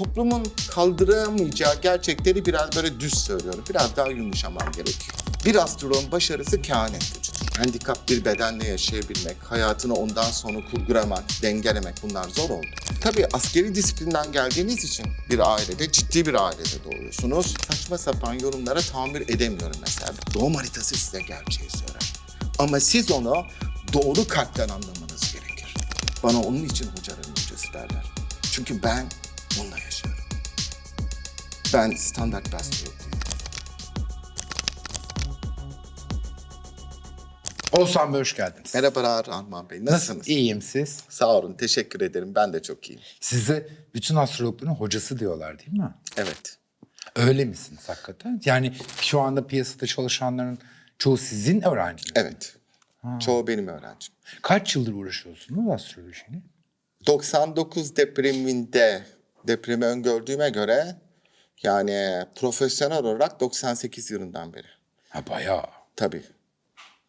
toplumun kaldıramayacağı gerçekleri biraz böyle düz söylüyorum. Biraz daha yumuşamam gerekiyor. Bir astroloğun başarısı kehanet. Handikap bir bedenle yaşayabilmek, hayatını ondan sonra kurgulamak, dengelemek bunlar zor oldu. Tabii askeri disiplinden geldiğiniz için bir ailede, ciddi bir ailede doğuyorsunuz. Saçma sapan yorumlara tahammül edemiyorum mesela. Doğum haritası size gerçeği söyler. Ama siz onu doğru kalpten anlamanız gerekir. Bana onun için hocaların hocası derler. Çünkü ben onunla yaşıyorum. Ben standart bir değilim. Oğuzhan Bey hoş geldiniz. Merhabalar Armağan Bey. Nasılsınız? İyiyim siz. Sağ olun. Teşekkür ederim. Ben de çok iyiyim. Size bütün astrologların hocası diyorlar değil mi? Evet. Öyle misiniz hakikaten? Yani şu anda piyasada çalışanların çoğu sizin öğrenciniz. Evet. Çoğu benim öğrencim. Kaç yıldır uğraşıyorsunuz astrolojiyle? 99 depreminde depremi öngördüğüme göre yani profesyonel olarak 98 yılından beri. Ha bayağı. Tabii.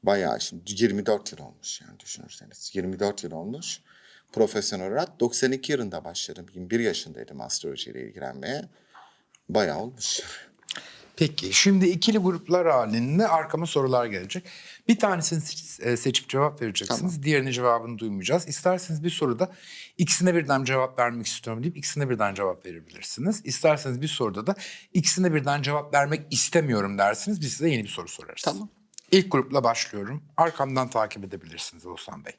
Bayağı şimdi 24 yıl olmuş yani düşünürseniz. 24 yıl olmuş. Profesyonel olarak 92 yılında başladım. 21 yaşındaydım astrolojiyle ilgilenmeye. Bayağı olmuş. Peki şimdi ikili gruplar halinde arkama sorular gelecek. Bir tanesini e, seçip cevap vereceksiniz. Diğerinin cevabını duymayacağız. İsterseniz bir soruda ikisine birden cevap vermek istiyorum deyip ikisine birden cevap verebilirsiniz. İsterseniz bir soruda da ikisine birden cevap vermek istemiyorum dersiniz. Biz size yeni bir soru sorarız. Tamam. İlk grupla başlıyorum. Arkamdan takip edebilirsiniz Oğuzhan Bey.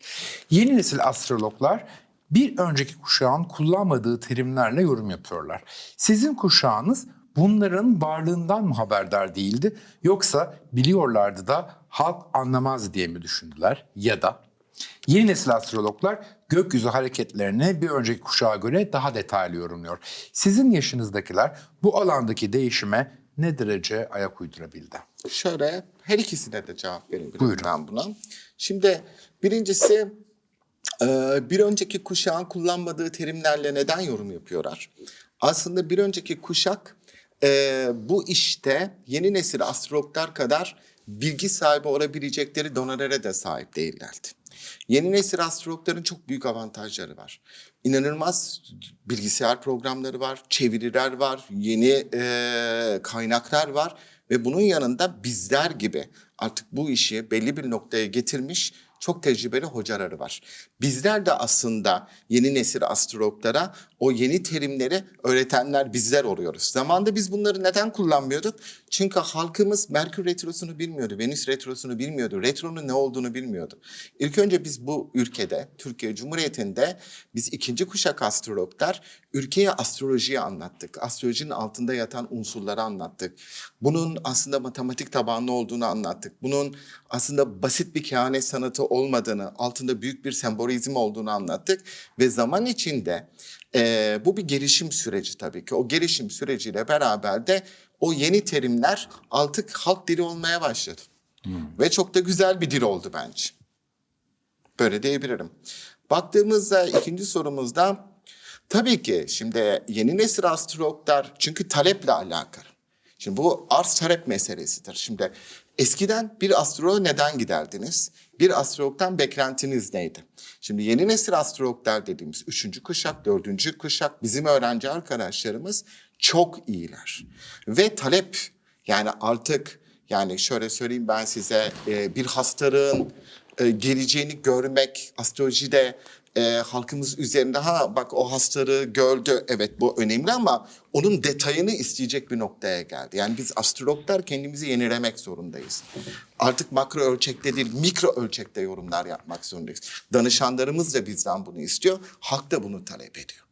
Yeni nesil astrologlar bir önceki kuşağın kullanmadığı terimlerle yorum yapıyorlar. Sizin kuşağınız bunların varlığından mı haberdar değildi yoksa biliyorlardı da halk anlamaz diye mi düşündüler ya da Yeni nesil astrologlar gökyüzü hareketlerini bir önceki kuşağa göre daha detaylı yorumluyor. Sizin yaşınızdakiler bu alandaki değişime ne derece ayak uydurabildi? Şöyle her ikisine de cevap verebilirim Buyurun. ben buna. Şimdi birincisi e, bir önceki kuşağın kullanmadığı terimlerle neden yorum yapıyorlar? Aslında bir önceki kuşak e, bu işte yeni nesil astrologlar kadar bilgi sahibi olabilecekleri donelere de sahip değillerdi. Yeni nesil astrologların çok büyük avantajları var. İnanılmaz bilgisayar programları var, çeviriler var, yeni e, kaynaklar var ve bunun yanında bizler gibi artık bu işi belli bir noktaya getirmiş çok tecrübeli hocaları var. Bizler de aslında yeni nesil astrologlara o yeni terimleri öğretenler bizler oluyoruz. Zamanında biz bunları neden kullanmıyorduk? Çünkü halkımız Merkür Retrosu'nu bilmiyordu, Venüs Retrosu'nu bilmiyordu, Retro'nun ne olduğunu bilmiyordu. İlk önce biz bu ülkede, Türkiye Cumhuriyeti'nde biz ikinci kuşak astrologlar ülkeye astrolojiyi anlattık. Astrolojinin altında yatan unsurları anlattık. Bunun aslında matematik tabanlı olduğunu anlattık. Bunun aslında basit bir kehanet sanatı olmadığını, altında büyük bir sembolizm olduğunu anlattık. Ve zaman içinde eee, bu bir gelişim süreci tabii ki. O gelişim süreciyle beraber de o yeni terimler artık halk dili olmaya başladı. Ve çok da güzel bir dil oldu bence. Böyle diyebilirim. Baktığımızda ikinci sorumuzda tabii ki şimdi yeni nesil astrologlar çünkü taleple alakalı. Şimdi bu arz talep meselesidir. Şimdi eskiden bir astroloğa neden giderdiniz? Bir astrologdan beklentiniz neydi? Şimdi yeni nesil astrologlar dediğimiz üçüncü kuşak, dördüncü kuşak bizim öğrenci arkadaşlarımız çok iyiler. Ve talep yani artık yani şöyle söyleyeyim ben size e, bir hastalığın e, geleceğini görmek astrolojide e, halkımız üzerinde ha bak o hastalığı gördü evet bu önemli ama onun detayını isteyecek bir noktaya geldi. Yani biz astrologlar kendimizi yenilemek zorundayız. Artık makro ölçekte değil mikro ölçekte yorumlar yapmak zorundayız. Danışanlarımız da bizden bunu istiyor. Halk da bunu talep ediyor.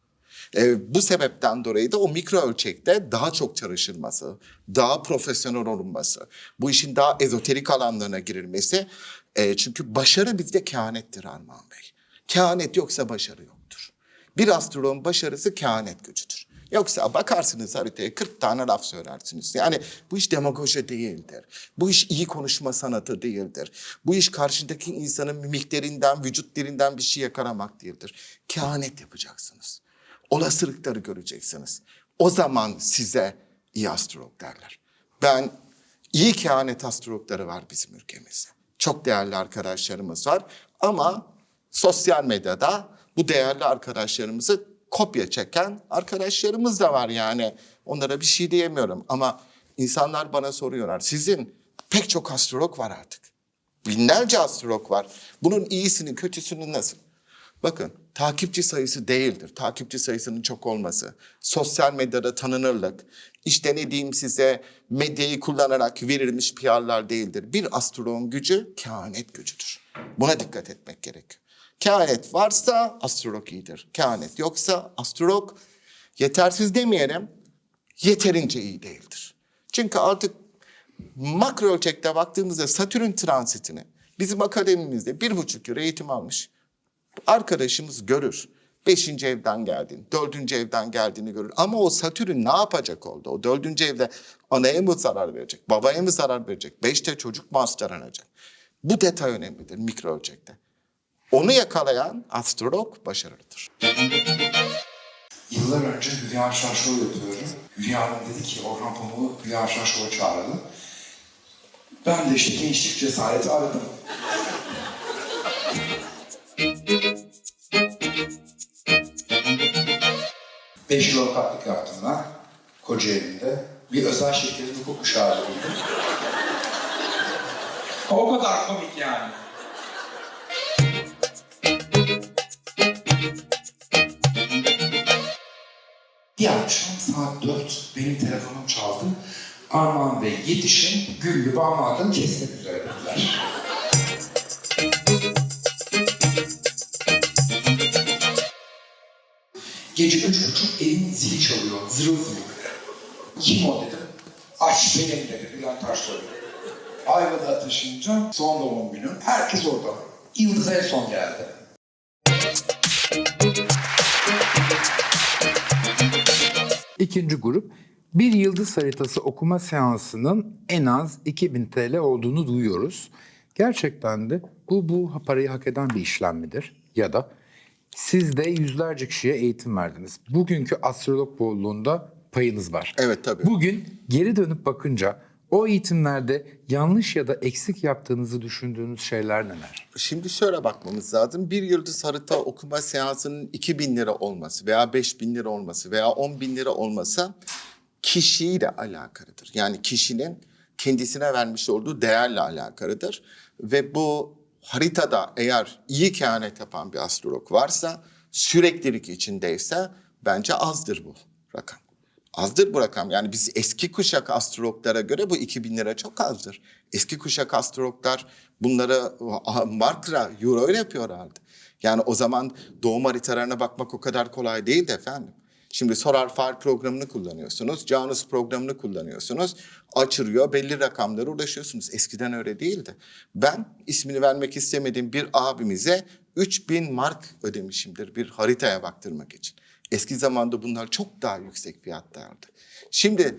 E, bu sebepten dolayı da o mikro ölçekte daha çok çalışılması, daha profesyonel olunması, bu işin daha ezoterik alanlarına girilmesi. E, çünkü başarı bizde kehanettir Armağan Bey. Kehanet yoksa başarı yoktur. Bir astroloğun başarısı kehanet gücüdür. Yoksa bakarsınız haritaya 40 tane laf söylersiniz. Yani bu iş demagoji değildir. Bu iş iyi konuşma sanatı değildir. Bu iş karşıdaki insanın mimiklerinden, vücut dilinden bir şey yakalamak değildir. Kehanet yapacaksınız olasılıkları göreceksiniz. O zaman size iyi astrolog derler. Ben iyi kehanet astrologları var bizim ülkemizde. Çok değerli arkadaşlarımız var ama sosyal medyada bu değerli arkadaşlarımızı kopya çeken arkadaşlarımız da var yani. Onlara bir şey diyemiyorum ama insanlar bana soruyorlar. Sizin pek çok astrolog var artık. Binlerce astrolog var. Bunun iyisini kötüsünü nasıl? Bakın takipçi sayısı değildir. Takipçi sayısının çok olması, sosyal medyada tanınırlık, işte ne diyeyim size medyayı kullanarak verilmiş PR'lar değildir. Bir astroloğun gücü kehanet gücüdür. Buna dikkat etmek gerekiyor. Kehanet varsa astrolog iyidir. Kehanet yoksa astrolog yetersiz demeyelim, yeterince iyi değildir. Çünkü artık makro ölçekte baktığımızda Satürn transitini bizim akademimizde bir buçuk yıl eğitim almış arkadaşımız görür. Beşinci evden geldiğini, dördüncü evden geldiğini görür. Ama o Satürn ne yapacak oldu? O dördüncü evde anaya mı zarar verecek, babaya mı zarar verecek, beşte çocuk mu hastalanacak? Bu detay önemlidir mikro ölçekte. Onu yakalayan astrolog başarılıdır. Yıllar önce Hülya Show yapıyorum. Hülya Hanım dedi ki Orhan Pamuk'u Hülya Show'a çağıralım. Ben de işte gençlik cesareti aradım. Beş yıl avukatlık yaptım ben. Kocaeli'nde. Bir özel şirketin hukuk müşaviriydim. o kadar komik yani. Bir akşam saat 4 benim telefonum çaldı. Armağan Bey yetişin Güllü damadını kesmek üzere dediler. Gece üç buçuk evin zili çalıyor. Zırıl zırıl. Kim o dedim. Aç benim dedi Bülent Ersoy. Ayvada taşınca son doğum günü. Herkes orada. Yıldız en son geldi. İkinci grup bir yıldız haritası okuma seansının en az 2000 TL olduğunu duyuyoruz. Gerçekten de bu bu parayı hak eden bir işlem midir? Ya da siz de yüzlerce kişiye eğitim verdiniz. Bugünkü astrolog bolluğunda payınız var. Evet tabii. Bugün geri dönüp bakınca o eğitimlerde yanlış ya da eksik yaptığınızı düşündüğünüz şeyler neler? Şimdi şöyle bakmamız lazım. Bir yıldız harita okuma seansının 2000 lira olması veya 5000 lira olması veya 10 bin lira olması kişiyle alakalıdır. Yani kişinin kendisine vermiş olduğu değerle alakalıdır. Ve bu haritada eğer iyi kehanet yapan bir astrolog varsa, süreklilik içindeyse bence azdır bu rakam. Azdır bu rakam. Yani biz eski kuşak astrologlara göre bu 2000 lira çok azdır. Eski kuşak astrologlar bunları ah, markra, euro ile yapıyorlardı. Yani o zaman doğum haritalarına bakmak o kadar kolay değildi efendim. Şimdi Sorar Far programını kullanıyorsunuz, Janus programını kullanıyorsunuz. Açırıyor, belli rakamlara ulaşıyorsunuz. Eskiden öyle değildi. Ben ismini vermek istemediğim bir abimize 3000 mark ödemişimdir bir haritaya baktırmak için. Eski zamanda bunlar çok daha yüksek fiyatlardı. Şimdi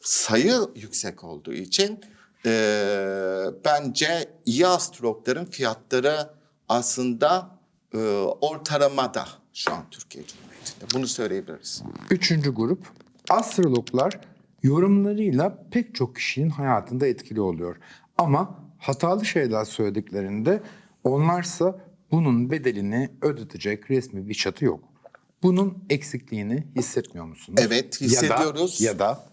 sayı yüksek olduğu için eee, bence iyi astrologların fiyatları aslında eee, ortalamada şu an Türkiye Cumhuriyeti'nde. Bunu söyleyebiliriz. Üçüncü grup astrologlar yorumlarıyla pek çok kişinin hayatında etkili oluyor. Ama hatalı şeyler söylediklerinde onlarsa bunun bedelini ödetecek resmi bir çatı yok. Bunun eksikliğini hissetmiyor musunuz? Evet, hissediyoruz. Ya da, ya da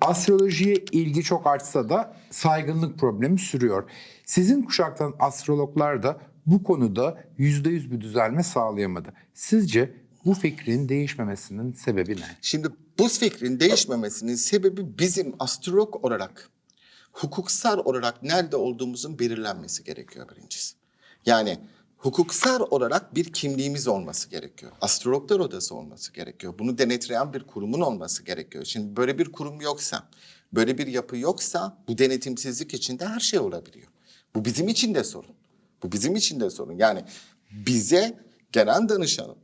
astrolojiye ilgi çok artsa da saygınlık problemi sürüyor. Sizin kuşaktan astrologlar da bu konuda yüzde yüz bir düzelme sağlayamadı. Sizce bu fikrin değişmemesinin sebebi ne? Şimdi bu fikrin değişmemesinin sebebi bizim astrolog olarak, hukuksal olarak nerede olduğumuzun belirlenmesi gerekiyor birincisi. Yani hukuksal olarak bir kimliğimiz olması gerekiyor. Astrologlar odası olması gerekiyor. Bunu denetleyen bir kurumun olması gerekiyor. Şimdi böyle bir kurum yoksa, böyle bir yapı yoksa bu denetimsizlik içinde her şey olabiliyor. Bu bizim için de sorun. Bu bizim için de sorun. Yani bize gelen danışanın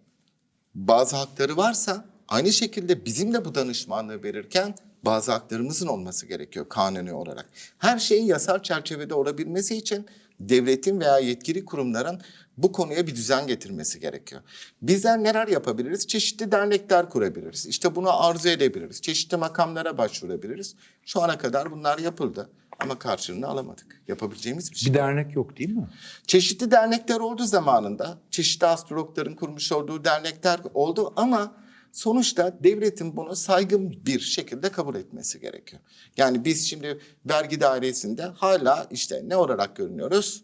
bazı hakları varsa aynı şekilde bizim de bu danışmanlığı verirken bazı haklarımızın olması gerekiyor kanuni olarak. Her şeyin yasal çerçevede olabilmesi için devletin veya yetkili kurumların bu konuya bir düzen getirmesi gerekiyor. Bizler neler yapabiliriz? Çeşitli dernekler kurabiliriz. İşte bunu arzu edebiliriz. Çeşitli makamlara başvurabiliriz. Şu ana kadar bunlar yapıldı ama karşılığını alamadık. Yapabileceğimiz bir şey. Bir dernek yok değil mi? Çeşitli dernekler oldu zamanında. Çeşitli astrologların kurmuş olduğu dernekler oldu ama sonuçta devletin bunu saygın bir şekilde kabul etmesi gerekiyor. Yani biz şimdi vergi dairesinde hala işte ne olarak görünüyoruz?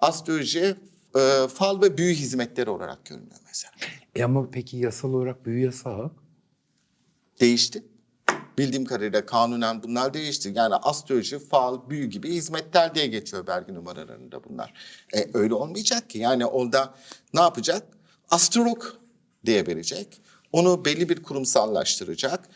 Astroloji, e, fal ve büyü hizmetleri olarak görünüyor mesela. E ama peki yasal olarak büyü yasak. Değişti. Bildiğim kadarıyla kanunen bunlar değişti. Yani astroloji, fal, büyü gibi hizmetler diye geçiyor vergi numaralarında bunlar. E, öyle olmayacak ki. Yani orada ne yapacak? Astrolog diye verecek. Onu belli bir kurumsallaştıracak.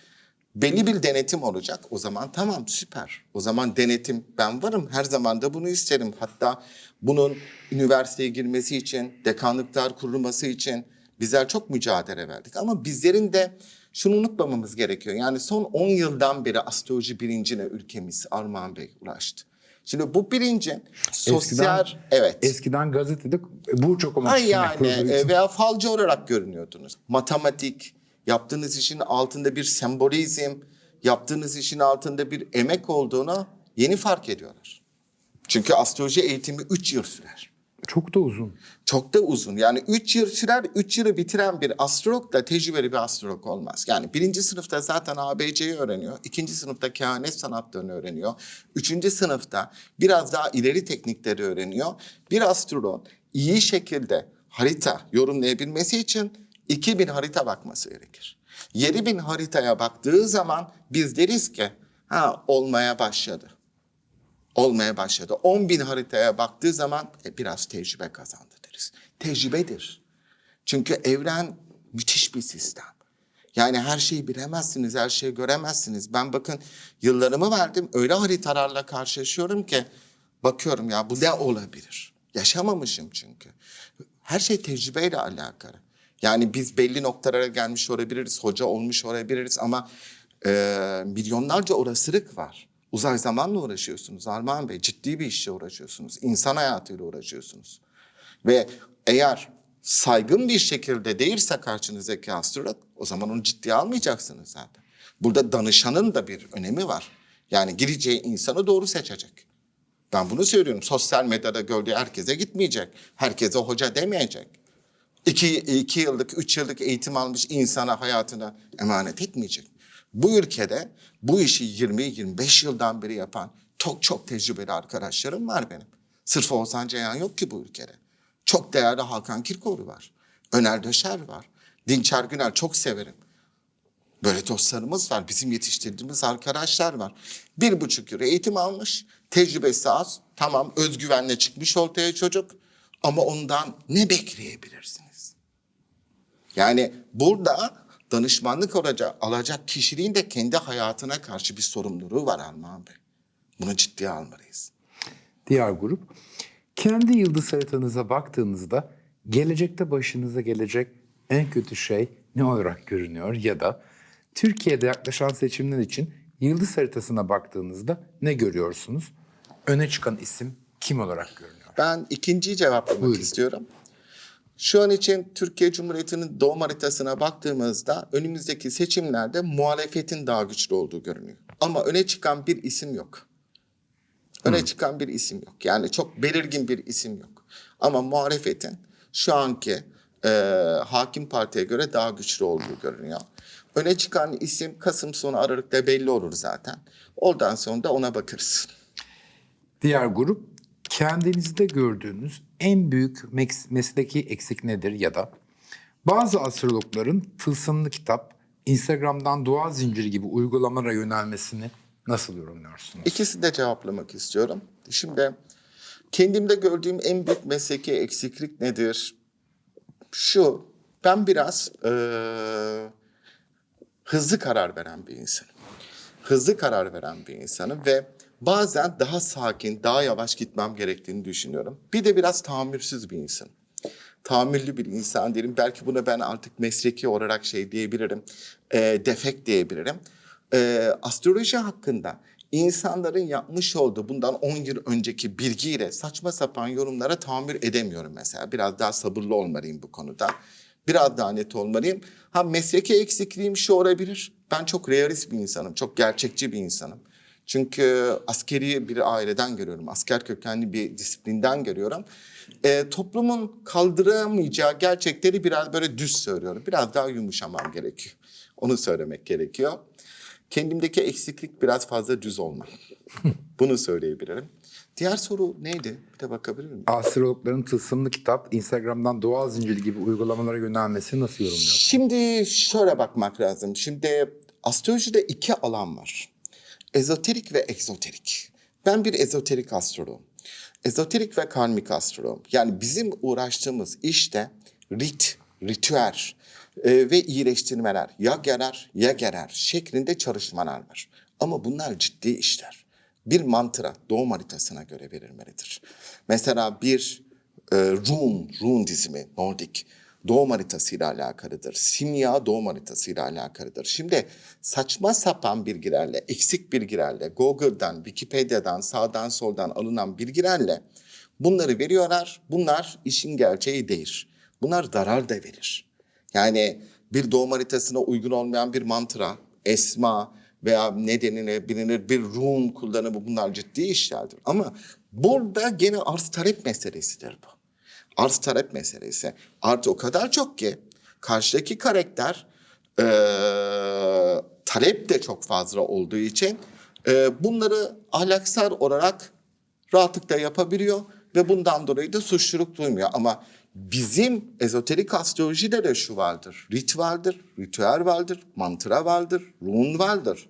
Belli bir denetim olacak. O zaman tamam süper. O zaman denetim ben varım. Her zaman da bunu isterim. Hatta bunun üniversiteye girmesi için, dekanlıklar kurulması için bizler çok mücadele verdik. Ama bizlerin de şunu unutmamamız gerekiyor. Yani son 10 yıldan beri astroloji bilincine ülkemiz Armağan Bey ulaştı. Şimdi bu bilinci sosyal evet. Eskiden gazetede burç okumak için yani yapıldığı e, için- veya falcı olarak görünüyordunuz. Matematik, yaptığınız işin altında bir sembolizm, yaptığınız işin altında bir emek olduğunu yeni fark ediyorlar. Çünkü astroloji eğitimi 3 yıl sürer. çok da uzun. Çok da uzun. Yani 3 yıl sürer, 3 yılı bitiren bir astrolog da tecrübeli bir astrolog olmaz. Yani birinci sınıfta zaten ABC'yi öğreniyor. ikinci sınıfta kehanet sanatlarını öğreniyor. Üçüncü sınıfta biraz daha ileri teknikleri öğreniyor. Bir astrolog iyi şekilde harita yorumlayabilmesi için 2000 harita bakması gerekir. 7000 haritaya baktığı zaman biz deriz ki ha olmaya başladı olmaya başladı. 10 bin haritaya baktığı zaman e, biraz tecrübe kazandı deriz. Tecrübedir. Çünkü evren müthiş bir sistem. Yani her şeyi bilemezsiniz, her şeyi göremezsiniz. Ben bakın yıllarımı verdim öyle haritalarla karşılaşıyorum ki bakıyorum ya bu ne olabilir? Yaşamamışım çünkü. Her şey tecrübeyle alakalı. Yani biz belli noktalara gelmiş olabiliriz, hoca olmuş olabiliriz ama e, milyonlarca olasılık var. Uzay zamanla uğraşıyorsunuz Armağan Bey. Ciddi bir işle uğraşıyorsunuz. İnsan hayatıyla uğraşıyorsunuz. Ve eğer saygın bir şekilde değilse karşınızdaki astrolog o zaman onu ciddiye almayacaksınız zaten. Burada danışanın da bir önemi var. Yani gireceği insanı doğru seçecek. Ben bunu söylüyorum. Sosyal medyada gördüğü herkese gitmeyecek. Herkese hoca demeyecek. İki, iki yıllık, üç yıllık eğitim almış insana hayatına emanet etmeyecek. Bu ülkede bu işi 20-25 yıldan beri yapan çok çok tecrübeli arkadaşlarım var benim. Sırf Oğuzhan Ceyhan yok ki bu ülkede. Çok değerli Hakan Kirkoğlu var. Öner Döşer var. Dinçer Günel çok severim. Böyle dostlarımız var. Bizim yetiştirdiğimiz arkadaşlar var. Bir buçuk yıl eğitim almış. Tecrübesi az. Tamam özgüvenle çıkmış ortaya çocuk. Ama ondan ne bekleyebilirsiniz? Yani burada danışmanlık alacak, alacak kişiliğin de kendi hayatına karşı bir sorumluluğu var Armağan Bey. Bunu ciddiye almalıyız. Diğer grup. Kendi yıldız haritanıza baktığınızda gelecekte başınıza gelecek en kötü şey ne olarak görünüyor ya da Türkiye'de yaklaşan seçimler için yıldız haritasına baktığınızda ne görüyorsunuz? Öne çıkan isim kim olarak görünüyor? Ben ikinciyi cevaplamak Buyurun. istiyorum. Şu an için Türkiye Cumhuriyeti'nin doğum haritasına baktığımızda önümüzdeki seçimlerde muhalefetin daha güçlü olduğu görünüyor. Ama öne çıkan bir isim yok. Öne çıkan bir isim yok. Yani çok belirgin bir isim yok. Ama muhalefetin şu anki e, hakim partiye göre daha güçlü olduğu görünüyor. Öne çıkan isim Kasım sonu Aralık'ta belli olur zaten. Oradan sonra da ona bakarız. Diğer grup kendinizde gördüğünüz en büyük mes- mesleki eksik nedir ya da bazı astrologların tılsımlı kitap, Instagram'dan dua zinciri gibi uygulamalara yönelmesini nasıl yorumluyorsunuz? İkisini de cevaplamak istiyorum. Şimdi kendimde gördüğüm en büyük mesleki eksiklik nedir? Şu, ben biraz eee, hızlı karar veren bir insanım. Hızlı karar veren bir insanım ve bazen daha sakin, daha yavaş gitmem gerektiğini düşünüyorum. Bir de biraz tahammülsüz bir insanım. Tahammüllü bir insan değilim. Belki buna ben artık mesleki olarak şey diyebilirim. eee defekt diyebilirim. Eee, astroloji hakkında insanların yapmış olduğu bundan 10 yıl önceki bilgiyle saçma sapan yorumlara tahammül edemiyorum mesela. Biraz daha sabırlı olmalıyım bu konuda. Biraz daha net olmalıyım. Ha mesleki eksikliğim şu olabilir. Ben çok realist bir insanım, çok gerçekçi bir insanım. Çünkü askeri bir aileden görüyorum, asker kökenli bir disiplinden görüyorum. Ee, toplumun kaldıramayacağı gerçekleri biraz böyle düz söylüyorum. Biraz daha yumuşamam gerekiyor. Onu söylemek gerekiyor. Kendimdeki eksiklik biraz fazla düz olma. Bunu söyleyebilirim. Diğer soru neydi? Bir de bakabilir miyim? Astrologların tılsımlı kitap Instagram'dan doğal zinciri gibi uygulamalara yönelmesini nasıl yorumluyorsun? Şimdi şöyle bakmak lazım. Şimdi astrolojide iki alan var. Ezoterik ve egzoterik. Ben bir ezoterik astroloğum. Ezoterik ve karmik astroloğum. Yani bizim uğraştığımız işte rit, ritüel e, ve iyileştirmeler ya gerer ya gerer şeklinde çalışmalar var. Ama bunlar ciddi işler. Bir mantra doğum haritasına göre verilmelidir. Mesela bir e, rune, rune dizimi, Nordik doğum haritasıyla alakalıdır. Simya doğum haritasıyla alakalıdır. Şimdi saçma sapan bilgilerle, eksik bilgilerle, Google'dan, Wikipedia'dan, sağdan soldan alınan bilgilerle bunları veriyorlar. Bunlar işin gerçeği değil. Bunlar zarar da verir. Yani bir doğum haritasına uygun olmayan bir mantra, esma veya nedenine bilinir bir rune kullanımı bunlar ciddi işlerdir. Ama burada gene arz talep meselesidir bu arz talep meselesi. Artı o kadar çok ki karşıdaki karakter e, talep de çok fazla olduğu için e, bunları ahlaksal olarak rahatlıkla yapabiliyor ve bundan dolayı da suçluluk duymuyor. Ama bizim ezoterik astrolojide de şu vardır. Rit vardır, ritüel vardır, mantra vardır, rune vardır.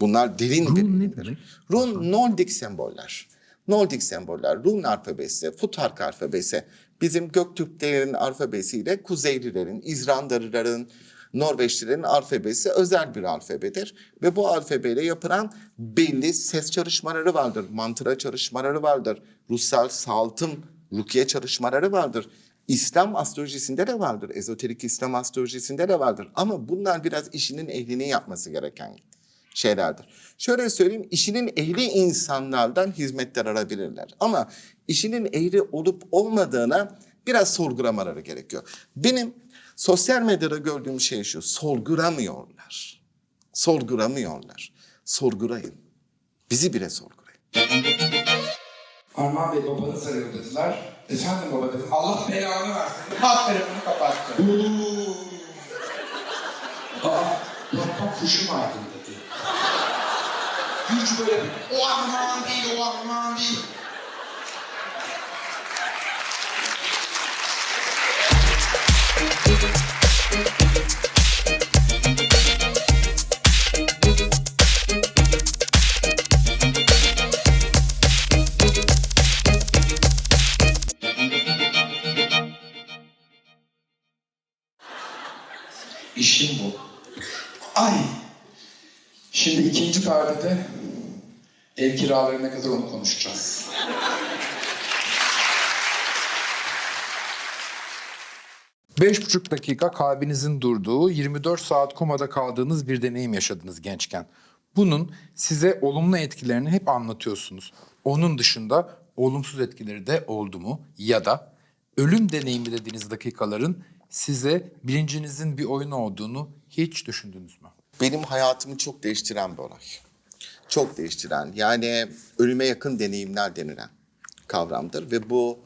Bunlar derin Rune bir ne bilimdir. demek? Rune Nordik semboller. Nordik semboller, Rune alfabesi, Futhark alfabesi. Bizim Göktürklerin alfabesiyle Kuzeylilerin, İzlandalıların, Norveçlilerin alfabesi özel bir alfabedir. Ve bu alfabeyle yapılan belli ses çalışmaları vardır, mantra çalışmaları vardır, ruhsal saltım, rukiye çalışmaları vardır. İslam astrolojisinde de vardır, ezoterik İslam astrolojisinde de vardır. Ama bunlar biraz işinin ehlinin yapması gereken şeylerdir. Şöyle söyleyeyim, işinin ehli insanlardan hizmetler alabilirler. Ama işinin ehli olup olmadığına biraz sorgulamaları gerekiyor. Benim sosyal medyada gördüğüm şey şu, sorgulamıyorlar. Sorgulamıyorlar. Sorgulayın. Bizi bile sorgulayın. Armağan Bey babanız arıyor dediler. Efendim baba dedim. Allah belanı versin. Hat telefonu kapattı. Aa, baba kuşum aydın dedi. Hiç böyle o armağan değil, o armağan değil. İşim bu. Ay. Şimdi ikinci perdede ev kiraları ne kadar onu konuşacağız. Beş buçuk dakika kalbinizin durduğu, 24 saat komada kaldığınız bir deneyim yaşadınız gençken. Bunun size olumlu etkilerini hep anlatıyorsunuz. Onun dışında olumsuz etkileri de oldu mu? Ya da ölüm deneyimi dediğiniz dakikaların size bilincinizin bir oyun olduğunu hiç düşündünüz mü? Benim hayatımı çok değiştiren bir olay. Çok değiştiren yani ölüme yakın deneyimler denilen kavramdır ve bu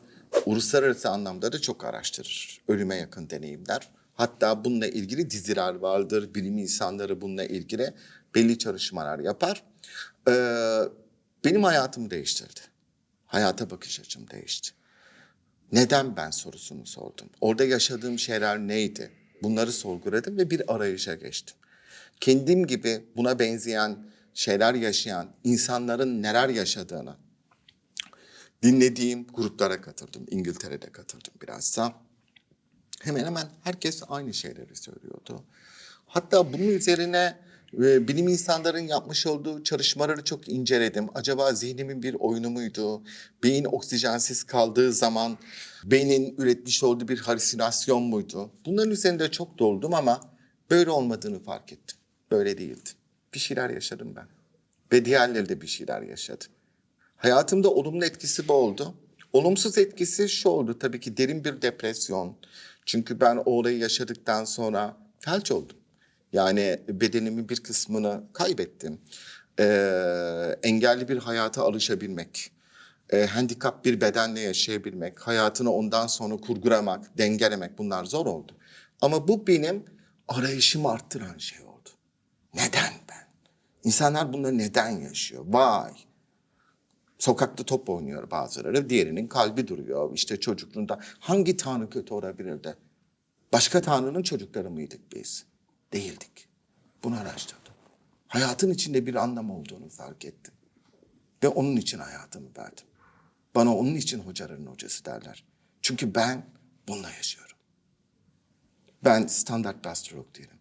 uluslararası anlamda da çok araştırır. Ölüme yakın deneyimler. Hatta bununla ilgili diziler vardır. Bilim insanları bununla ilgili belli çalışmalar yapar. Ee, benim hayatımı değiştirdi. Hayata bakış açım değişti. Neden ben sorusunu sordum. Orada yaşadığım şeyler neydi? Bunları sorguladım ve bir arayışa geçtim. Kendim gibi buna benzeyen şeyler yaşayan insanların neler yaşadığını dinlediğim gruplara katıldım. İngiltere'de katıldım birazsa. Hemen hemen herkes aynı şeyleri söylüyordu. Hatta bunun üzerine e, bilim insanların yapmış olduğu çalışmaları çok inceledim. Acaba zihnimin bir oyunu muydu? Beyin oksijensiz kaldığı zaman beynin üretmiş olduğu bir halüsinasyon muydu? Bunların üzerinde çok doldum ama böyle olmadığını fark ettim. Böyle değildi. Bir şeyler yaşadım ben. ve diğerleri de bir şeyler yaşadı. Hayatımda olumlu etkisi bu oldu. Olumsuz etkisi şu oldu tabii ki derin bir depresyon. Çünkü ben o olayı yaşadıktan sonra felç oldum. Yani bedenimin bir kısmını kaybettim. Ee, engelli bir hayata alışabilmek, e, handikap bir bedenle yaşayabilmek, hayatını ondan sonra kurgulamak, dengelemek bunlar zor oldu. Ama bu benim arayışımı arttıran şey oldu. Neden ben? İnsanlar bunları neden yaşıyor? Vay! Sokakta top oynuyor bazıları, diğerinin kalbi duruyor. İşte çocukluğunda hangi tanrı kötü olabilirdi? Başka tanrının çocukları mıydık biz? Değildik. Bunu araştırdım. Hayatın içinde bir anlam olduğunu fark ettim. Ve onun için hayatımı verdim. Bana onun için hocaların hocası derler. Çünkü ben bununla yaşıyorum. Ben standart bir astrolog değilim.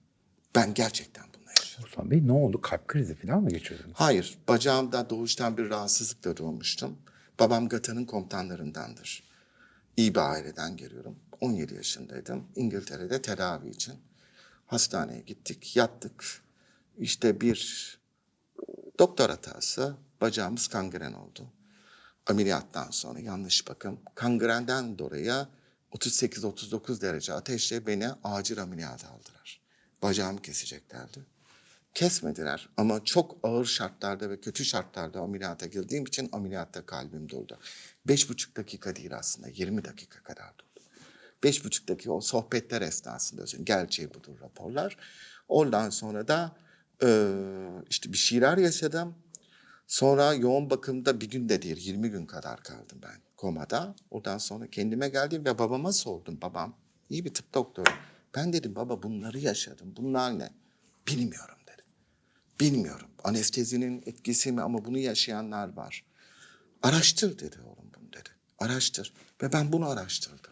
Ben gerçekten bununla Oğuzhan Bey ne oldu? Kalp krizi falan mı geçirdiniz? Hayır, bacağımda doğuştan bir rahatsızlıkla doğmuştum. Babam GATA'nın komutanlarındandır. İyi bir aileden geliyorum. 17 yaşındaydım. İngiltere'de tedavi için. Hastaneye gittik, yattık. İşte bir doktor hatası, bacağımız kangren oldu. Ameliyattan sonra yanlış bakım. Kangrenden dolayı 38-39 derece ateşle beni acil ameliyat aldılar. Bacağımı keseceklerdi. Kesmediler ama çok ağır şartlarda ve kötü şartlarda ameliyata girdiğim için ameliyatta kalbim durdu. Beş buçuk dakika değil aslında 20 dakika kadar durdu. Beş buçuk dakika o sohbetler esnasında gerçeği budur raporlar. Ondan sonra da eee, işte bir şeyler yaşadım. Sonra yoğun bakımda bir gün de değil 20 gün kadar kaldım ben komada. Oradan sonra kendime geldim ve babama sordum. Babam iyi bir tıp doktoru. Ben dedim baba bunları yaşadım. Bunlar ne? Bilmiyorum. Bilmiyorum. Anestezinin etkisi mi ama bunu yaşayanlar var. Araştır dedi oğlum bunu dedi. Araştır. Ve ben bunu araştırdım.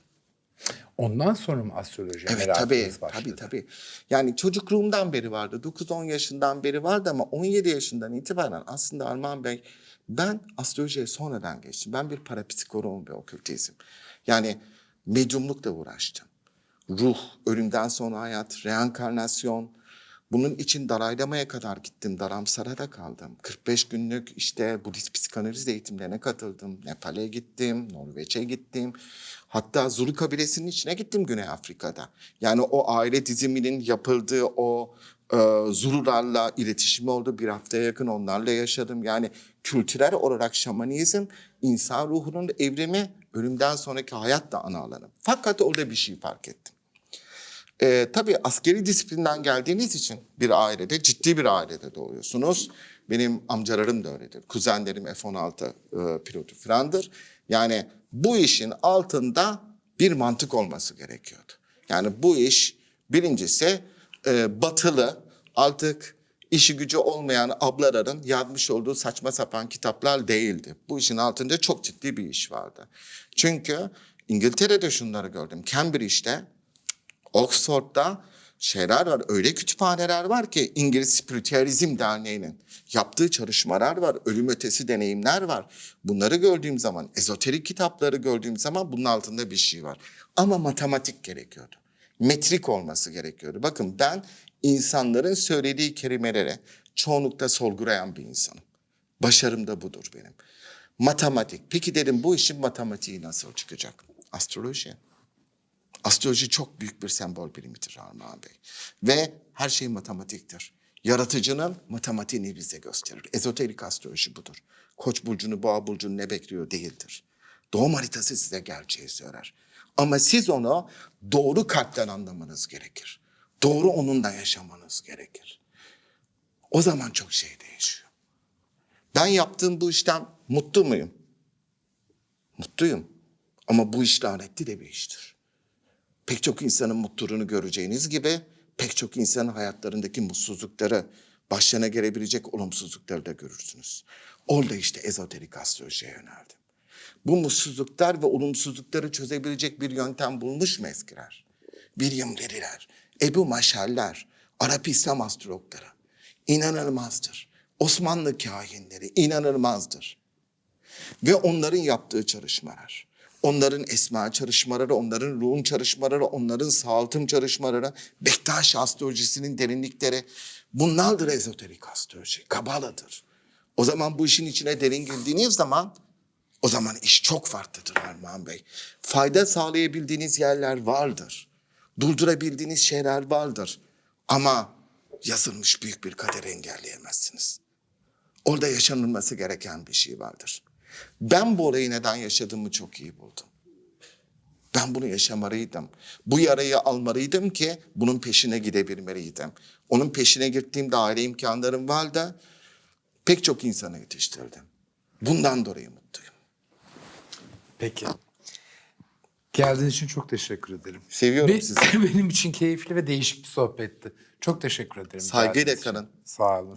Ondan sonra mı astrolojiye Evet tabii, başladı? tabii tabii. Yani çocukluğumdan beri vardı. 9-10 yaşından beri vardı ama 17 yaşından itibaren aslında Armağan Bey ben astrolojiye sonradan geçtim. Ben bir parapsikoloğum ve okültizm. Yani medyumlukla uğraştım. Ruh, ölümden sonra hayat, reenkarnasyon. Bunun için daraylamaya kadar gittim. Daramsar'a kaldım. 45 günlük işte Budist psikanaliz eğitimlerine katıldım. Nepal'e gittim, Norveç'e gittim. Hatta Zulu kabilesinin içine gittim Güney Afrika'da. Yani o aile diziminin yapıldığı o e, Zulularla iletişimi oldu. Bir haftaya yakın onlarla yaşadım. Yani kültürel olarak şamanizm insan ruhunun evrimi ölümden sonraki hayat da ana alanı. Fakat orada bir şey fark ettim. Ee, tabii askeri disiplinden geldiğiniz için bir ailede, ciddi bir ailede doğuyorsunuz. Benim amcalarım da öyledir. Kuzenlerim F-16 e, pilotu falandır. Yani bu işin altında bir mantık olması gerekiyordu. Yani bu iş birincisi e, batılı artık işi gücü olmayan ablaların yazmış olduğu saçma sapan kitaplar değildi. Bu işin altında çok ciddi bir iş vardı. Çünkü İngiltere'de şunları gördüm. Cambridge'de Oxford'da şeyler var, öyle kütüphaneler var ki İngiliz Spiritüalizm Derneği'nin yaptığı çalışmalar var, ölüm ötesi deneyimler var. Bunları gördüğüm zaman, ezoterik kitapları gördüğüm zaman bunun altında bir şey var. Ama matematik gerekiyordu. Metrik olması gerekiyordu. Bakın ben insanların söylediği kelimelere çoğunlukla sorgulayan bir insanım. Başarım da budur benim. Matematik. Peki dedim bu işin matematiği nasıl çıkacak? Astroloji. Astroloji çok büyük bir sembol bilimidir Armağan Bey. Ve her şey matematiktir. Yaratıcının matematiğini bize gösterir. Ezoterik astroloji budur. Koç burcunu, boğa burcunu ne bekliyor değildir. Doğum haritası size gerçeği söyler. Ama siz onu doğru kalpten anlamanız gerekir. Doğru onunla yaşamanız gerekir. O zaman çok şey değişiyor. Ben yaptığım bu işten mutlu muyum? Mutluyum. Ama bu iş lanetli de bir iştir. Pek çok insanın mutluluğunu göreceğiniz gibi pek çok insanın hayatlarındaki mutsuzlukları, başlarına gelebilecek olumsuzlukları da görürsünüz. Orada işte ezoterik astrolojiye yöneldim. Bu mutsuzluklar ve olumsuzlukları çözebilecek bir yöntem bulmuş mu eskiler? William Leriler, Ebu Maşaller, Arap İslam astrologları. İnanılmazdır. Osmanlı kahinleri inanılmazdır ve onların yaptığı çalışmalar. Onların esma çalışmaları, onların ruhun çalışmaları, onların sağaltım çalışmaları, Bektaş astrolojisinin derinlikleri bunlardır ezoterik astroloji, kabaladır. O zaman bu işin içine derin girdiğiniz zaman o zaman iş çok farklıdır Armağan Bey. Fayda sağlayabildiğiniz yerler vardır. Durdurabildiğiniz şeyler vardır. Ama yazılmış büyük bir kaderi engelleyemezsiniz. Orada yaşanılması gereken bir şey vardır. Ben bu olayı neden yaşadığımı çok iyi buldum. Ben bunu yaşamalıydım. Bu yarayı almalıydım ki bunun peşine gidebilmeliydim. Onun peşine gittiğimde aile imkanlarım vardı. Pek çok insanı yetiştirdim. Bundan dolayı mutluyum. Peki. Geldiğiniz için çok teşekkür ederim. Seviyorum Be- sizi. Benim için keyifli ve değişik bir sohbetti. Çok teşekkür ederim. Saygıyla kalın. Sağ olun.